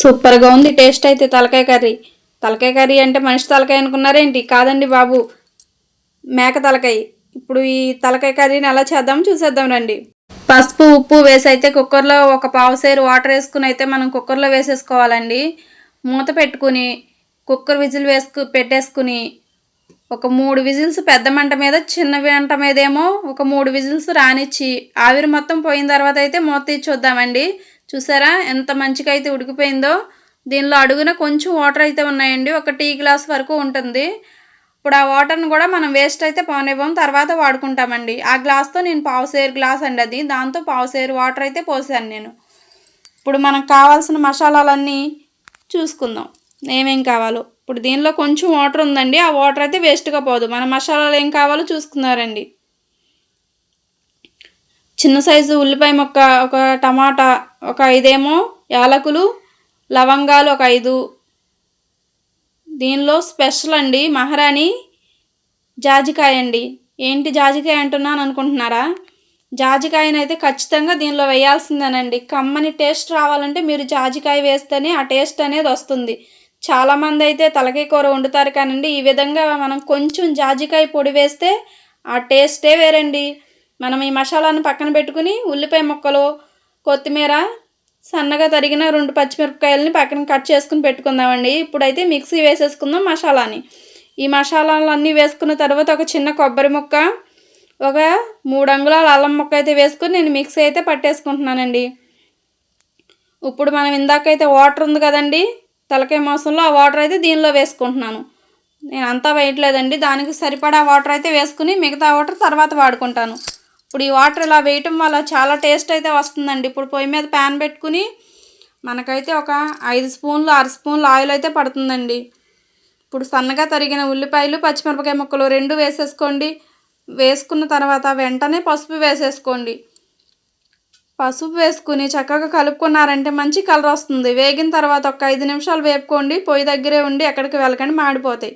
సూపర్గా ఉంది టేస్ట్ అయితే తలకాయ కర్రీ. తలకాయ కర్రీ అంటే మనిషి తలకాయ అనుకున్నారేంటి? కాదండి బాబు. మేక తలకాయ. ఇప్పుడు ఈ తలకాయ కర్రీని ఎలా చేద్దాం చూసేద్దాం రండి. పసుపు ఉప్పు వేసి అయితే కుక్కర్లో ఒక పావు సేరు వాటర్ వేసుకుని అయితే మనం కుక్కర్లో వేసేసుకోవాలండి. మూత పెట్టుకుని కుక్కర్ విజిల్ వేసుకు పెట్టేసుకుని ఒక మూడు విజిల్స్ పెద్ద మంట మీద చిన్న మంట మీదేమో ఒక మూడు విజిల్స్ రానిచ్చి ఆవిరి మొత్తం పోయిన తర్వాత అయితే మూత తీసి చూద్దామండి. చూసారా? ఎంత మంచిగా అయితే ఉడికిపోయిందో. దీనిలో అడుగున కొంచెం వాటర్ అయితే ఉన్నాయండి. ఒక టీ గ్లాస్ వరకు ఉంటుంది. ఇప్పుడు ఆ వాటర్ని కూడా మనం వేస్ట్ అయితే పోనివ్వం. తర్వాత వాడుకుంటామండి. ఆ గ్లాస్తో నేను పావుసేరు గ్లాస్ అండి అది. దాంతో పావుసేరు వాటర్ అయితే పోసాను నేను. ఇప్పుడు మనకు కావాల్సిన మసాలాలన్నీ చూసుకుందాం. ఏమేం కావాలో. ఇప్పుడు దీనిలో కొంచెం వాటర్ ఉందండి. ఆ వాటర్ అయితే వేస్ట్గా పోదు. మన మసాలాలు ఏం కావాలో చూసుకున్నారండి. చిన్న సైజు ఉల్లిపాయ ముక్క ఒక టమాటా ఒక ఐదేమో యాలకులు లవంగాలు ఒక ఐదు. దీనిలో స్పెషల్ అండి మహారాణి జాజికాయ అండి. ఏంటి జాజికాయ అంటున్నాను అనుకుంటున్నారా? జాజికాయనైతే అయితే ఖచ్చితంగా దీనిలో వేయాల్సిందేనండి. కమ్మని టేస్ట్ రావాలంటే మీరు జాజికాయ వేస్తేనే ఆ టేస్ట్ అనేది వస్తుంది. చాలామంది అయితే తలకాయ కూర వండుతారు కానండి. ఈ విధంగా మనం కొంచెం జాజికాయ పొడి వేస్తే ఆ టేస్టే వేరండి. మనం ఈ మసాలాను పక్కన పెట్టుకుని ఉల్లిపాయ ముక్కలు కొత్తిమీర సన్నగా తరిగిన రెండు పచ్చిమిరపకాయలని పక్కన కట్ చేసుకుని పెట్టుకుందామండి. ఇప్పుడైతే మిక్సీ వేసేసుకుందాం మసాలాని. ఈ మసాలాలన్నీ వేసుకున్న తర్వాత ఒక చిన్న కొబ్బరి ముక్క ఒక మూడు అంగుళాల అల్లం ముక్క అయితే వేసుకుని నేను మిక్సీ అయితే పట్టేసుకుంటున్నానండి. ఇప్పుడు మనం ఇందాకైతే వాటర్ ఉంది కదండి తలకాయ మాసంలో ఆ వాటర్ అయితే దీనిలో వేసుకుంటున్నాను. నేను అంతా వేయట్లేదండి దానికి సరిపడా వాటర్ అయితే వేసుకుని మిగతా వాటర్ తర్వాత వాడుకుంటాను. ఇప్పుడు ఈ వాటర్ ఇలా వేయటం వల్ల చాలా టేస్ట్ అయితే వస్తుందండి. ఇప్పుడు పొయ్యి మీద ప్యాన్ పెట్టుకుని మనకైతే ఒక ఐదు స్పూన్లు ఆరు స్పూన్లు ఆయిల్ అయితే పడుతుందండి. ఇప్పుడు సన్నగా తరిగిన ఉల్లిపాయలు పచ్చిమిరపకాయ ముక్కలు రెండు వేసేసుకోండి. వేసుకున్న తర్వాత వెంటనే పసుపు వేసేసుకోండి. పసుపు వేసుకుని చక్కగా కలుపుకున్నారంటే మంచి కలర్ వస్తుంది. వేగిన తర్వాత ఒక ఐదు నిమిషాలు వేపుకోండి. పొయ్యి దగ్గరే ఉండి ఎక్కడికి వెళ్ళకండి మాడిపోతాయి.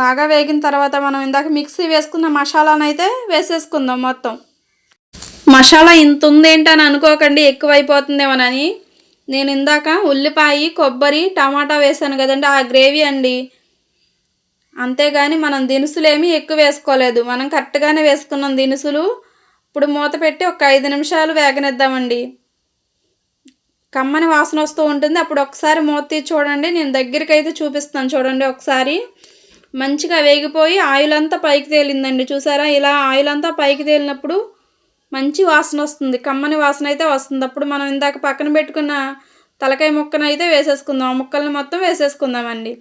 బాగా వేగిన తర్వాత మనం ఇందాక మిక్సీ వేసుకున్న మసాలాను అయితే వేసేసుకుందాం మొత్తం. మసాలా ఇంత ఉందేంటి అని అనుకోకండి ఎక్కువైపోతుందేమోనని. నేను ఇందాక ఉల్లిపాయ కొబ్బరి టమాటా వేసాను కదండి ఆ గ్రేవీ అండి. అంతేగాని మనం దినుసులేమీ ఎక్కువ వేసుకోలేదు. మనం కరెక్ట్గానే వేసుకున్నాం దినుసులు. ఇప్పుడు మూత పెట్టి ఒక ఐదు నిమిషాలు వేగనిద్దామండి. కమ్మని వాసన వస్తూ ఉంటుంది. అప్పుడు ఒకసారి మూత తీసి చూడండి. నేను దగ్గరికి అయితే చూపిస్తాను చూడండి ఒకసారి. మంచిగా వేగిపోయి ఆయిల్ అంతా పైకి తేలిందండి. చూసారా? ఇలా ఆయిల్ అంతా పైకి తేలినప్పుడు మంచి వాసన వస్తుంది. కమ్మని వాసన అయితే వస్తుంది. అప్పుడు మనం ఇందాక పక్కన పెట్టుకున్న తలకాయ ముక్కను అయితే వేసేసుకుందాం. ఆ ముక్కల్ని మొత్తం వేసేసుకుందామండి.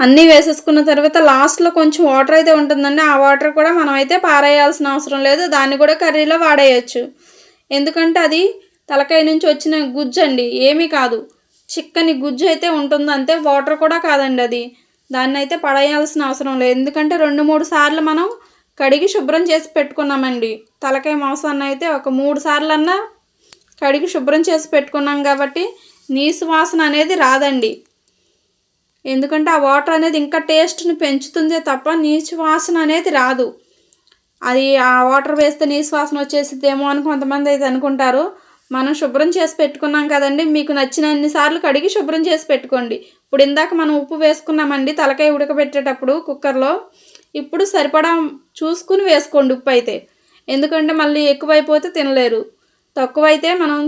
అన్నీ వేసేసుకున్న తర్వాత లాస్ట్లో కొంచెం వాటర్ అయితే ఉంటుందండి. ఆ వాటర్ కూడా మనం అయితే పారేయాల్సిన అవసరం లేదు. దాన్ని కూడా కర్రీలో వాడేయచ్చు. ఎందుకంటే అది తలకాయ నుంచి వచ్చిన గుజ్జు అండి ఏమీ కాదు. చిక్కని గుజ్జు అయితే ఉంటుంది అంతే వాటర్ కూడా కాదండి అది. దాన్ని అయితే పడేయాల్సిన అవసరం లేదు. ఎందుకంటే రెండు మూడు సార్లు మనం కడిగి శుభ్రం చేసి పెట్టుకున్నామండి. తలకాయ మాంసాన్ని అయితే ఒక మూడు సార్లు అన్నా కడిగి శుభ్రం చేసి పెట్టుకున్నాం కాబట్టి నీసు వాసన అనేది రాదండి. ఎందుకంటే ఆ వాటర్ అనేది ఇంకా టేస్ట్ని పెంచుతుందే తప్ప నీచు వాసన అనేది రాదు. అది ఆ వాటర్ వేస్తే నీసు వాసన వచ్చేసిద్దేమో అని కొంతమంది అయితే అనుకుంటారు. మనం శుభ్రం చేసి పెట్టుకున్నాం కదండి మీకు నచ్చినన్ని సార్లు కడిగి శుభ్రం చేసి పెట్టుకోండి. ఇప్పుడు ఇందాక మనం ఉప్పు వేసుకున్నామండి తలకాయ ఉడకబెట్టేటప్పుడు కుక్కర్లో. ఇప్పుడు సరిపడా చూసుకుని వేసుకోండి ఉప్పు అయితే. ఎందుకంటే మళ్ళీ ఎక్కువైపోతే తినలేరు. తక్కువైతే మనం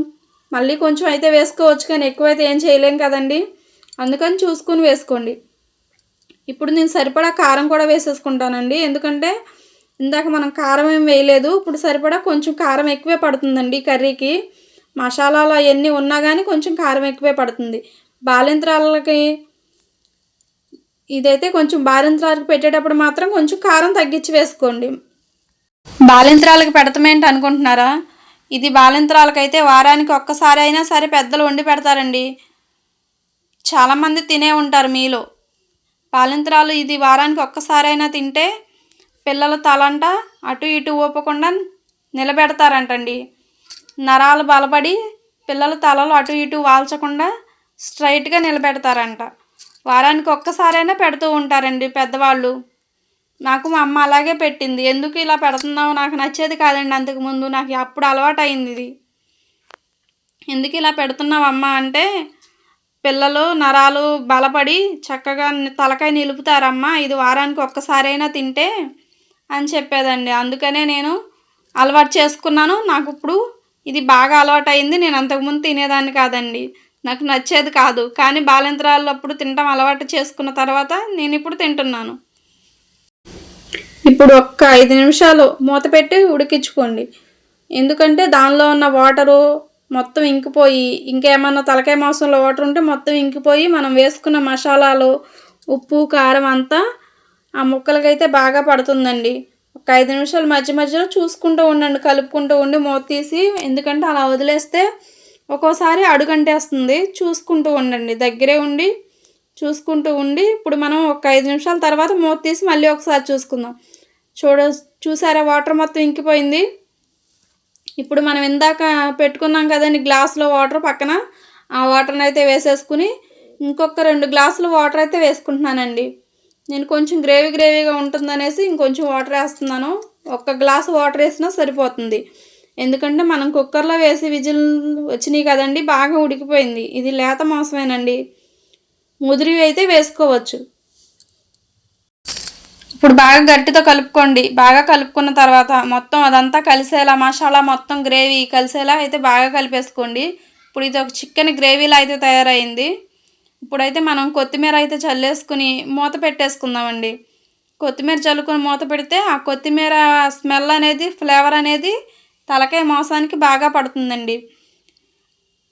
మళ్ళీ కొంచెం అయితే వేసుకోవచ్చు కానీ ఎక్కువైతే ఏం చేయలేం కదండి. అందుకని చూసుకుని వేసుకోండి. ఇప్పుడు నేను సరిపడా కారం కూడా వేసేసుకుంటానండి. ఎందుకంటే ఇందాక మనం కారం ఏం వేయలేదు. ఇప్పుడు సరిపడా కొంచెం కారం ఎక్కువే పడుతుందండి కర్రీకి. మసాలాలు అవన్నీ ఉన్నా కానీ కొంచెం కారం ఎక్కువే పడుతుంది. బాలింత్రాలకి ఇదైతే కొంచెం బాలింత్రాలకు పెట్టేటప్పుడు మాత్రం కొంచెం కారం తగ్గించి వేసుకోండి. బాలింత్రాలకు పెడతామేంటి అనుకుంటున్నారా? ఇది బాలింత్రాలకైతే వారానికి ఒక్కసారి అయినా సరే పెద్దలు వండి పెడతారండి. చాలామంది తినే ఉంటారు మీలో. బాలింత్రాలు ఇది వారానికి ఒక్కసారైనా తింటే పిల్లల తలంట అటు ఇటు ఊపకుండా నిలబెడతారంటండి. నరాలు బలపడి పిల్లల తలలు అటు ఇటు వాల్చకుండా స్ట్రైట్గా నిలబెడతారంట. వారానికి ఒక్కసారైనా పెడుతూ ఉంటారండి పెద్దవాళ్ళు. నాకు మా అమ్మ అలాగే పెట్టింది. ఎందుకు ఇలా పెడుతున్నావు? నాకు నచ్చేది కాదండి అంతకుముందు నాకు అప్పుడు అలవాటు అయింది ఇది. ఎందుకు ఇలా పెడుతున్నావమ్మా అంటే పిల్లలు నరాలు బలపడి చక్కగా తలకాయ నిలుపుతారమ్మా. ఇది వారానికి ఒక్కసారైనా తింటే అని చెప్పేదండి. అందుకనే నేను అలవాటు చేసుకున్నాను. నాకు ఇప్పుడు ఇది బాగా అలవాటు అయింది నేను అంతకుముందు తినేదాన్ని కాదండి. నాకు నచ్చేది కాదు. కానీ బాలింతరాలు అప్పుడు తినడం అలవాటు చేసుకున్న తర్వాత నేను ఇప్పుడు తింటున్నాను. ఇప్పుడు ఒక్క ఐదు నిమిషాలు మూత పెట్టి ఉడికించుకోండి. ఎందుకంటే దానిలో ఉన్న వాటరు మొత్తం ఇంకిపోయి ఇంకేమన్నా తలకాయ మాంసంలో వాటర్ ఉంటే మొత్తం ఇంకిపోయి మనం వేసుకున్న మసాలాలు ఉప్పు కారం అంతా ఆ ముక్కలకైతే బాగా పడుతుందండి. ఒక ఐదు నిమిషాలు మధ్య మధ్యలో చూసుకుంటూ ఉండండి కలుపుకుంటూ ఉండి మూత తీసి ఎందుకంటే అలా వదిలేస్తే ఒక్కోసారి అడుగంటేస్తుంది. చూసుకుంటూ ఉండండి. దగ్గరే ఉండి చూసుకుంటూ ఉండి ఇప్పుడు మనం ఒక ఐదు నిమిషాల తర్వాత మూత తీసి మళ్ళీ ఒకసారి చూసుకుందాం. చూడ చూసారా? వాటర్ మొత్తం ఇంకిపోయింది. ఇప్పుడు మనం ఇందాక పెట్టుకున్నాం కదండి గ్లాసులో వాటర్ పక్కన. ఆ వాటర్ని అయితే వేసేసుకుని ఇంకొక రెండు గ్లాసులు వాటర్ అయితే వేసుకుంటున్నానండి. నేను కొంచెం గ్రేవీ గ్రేవీగా ఉంటుందనేసి ఇంకొంచెం వాటర్ వేస్తున్నాను. ఒక్క గ్లాసు వాటర్ వేసినా సరిపోతుంది. ఎందుకంటే మనం కుక్కర్లో వేసి విజిల్ వచ్చినాయి కదండి బాగా ఉడికిపోయింది. ఇది లేత మాంసమేనండి. ముదిరివి అయితే వేసుకోవచ్చు. ఇప్పుడు బాగా గట్టితో కలుపుకోండి. బాగా కలుపుకున్న తర్వాత మొత్తం అదంతా కలిసేలా మసాలా మొత్తం గ్రేవీ కలిసేలా అయితే బాగా కలిపేసుకోండి. ఇప్పుడు ఇది ఒక చికెన్ గ్రేవీలా అయితే తయారైంది. ఇప్పుడైతే మనం కొత్తిమీర అయితే చల్లేసుకుని మూత పెట్టేసుకుందామండి. కొత్తిమీర చల్లుకొని మూత పెడితే ఆ కొత్తిమీర స్మెల్ అనేది ఫ్లేవర్ అనేది తలకాయ మాంసానికి బాగా పడుతుందండి.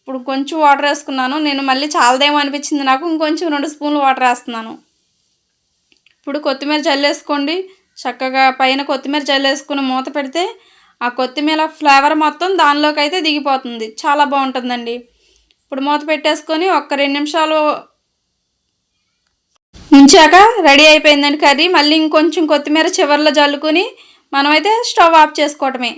ఇప్పుడు కొంచెం వాటర్ వేసుకున్నాను. నేను మళ్ళీ చాలదేమో అనిపించింది నాకు. ఇంకొంచెం రెండు స్పూన్లు వాటర్ వేస్తున్నాను. ఇప్పుడు కొత్తిమీర జల్లేసుకోండి చక్కగా పైన కొత్తిమీర జల్లేసుకుని మూత పెడితే ఆ కొత్తిమీర ఫ్లేవర్ మొత్తం దానిలోకి అయితే దిగిపోతుంది. చాలా బాగుంటుందండి. ఇప్పుడు మూత పెట్టేసుకొని ఒక్క రెండు నిమిషాలు ఉంచాక రెడీ అయిపోయిందండి కర్రీ. మళ్ళీ ఇంకొంచెం కొత్తిమీర చివర్లో జల్లుకొని మనమైతే స్టవ్ ఆఫ్ చేసుకోవటమే.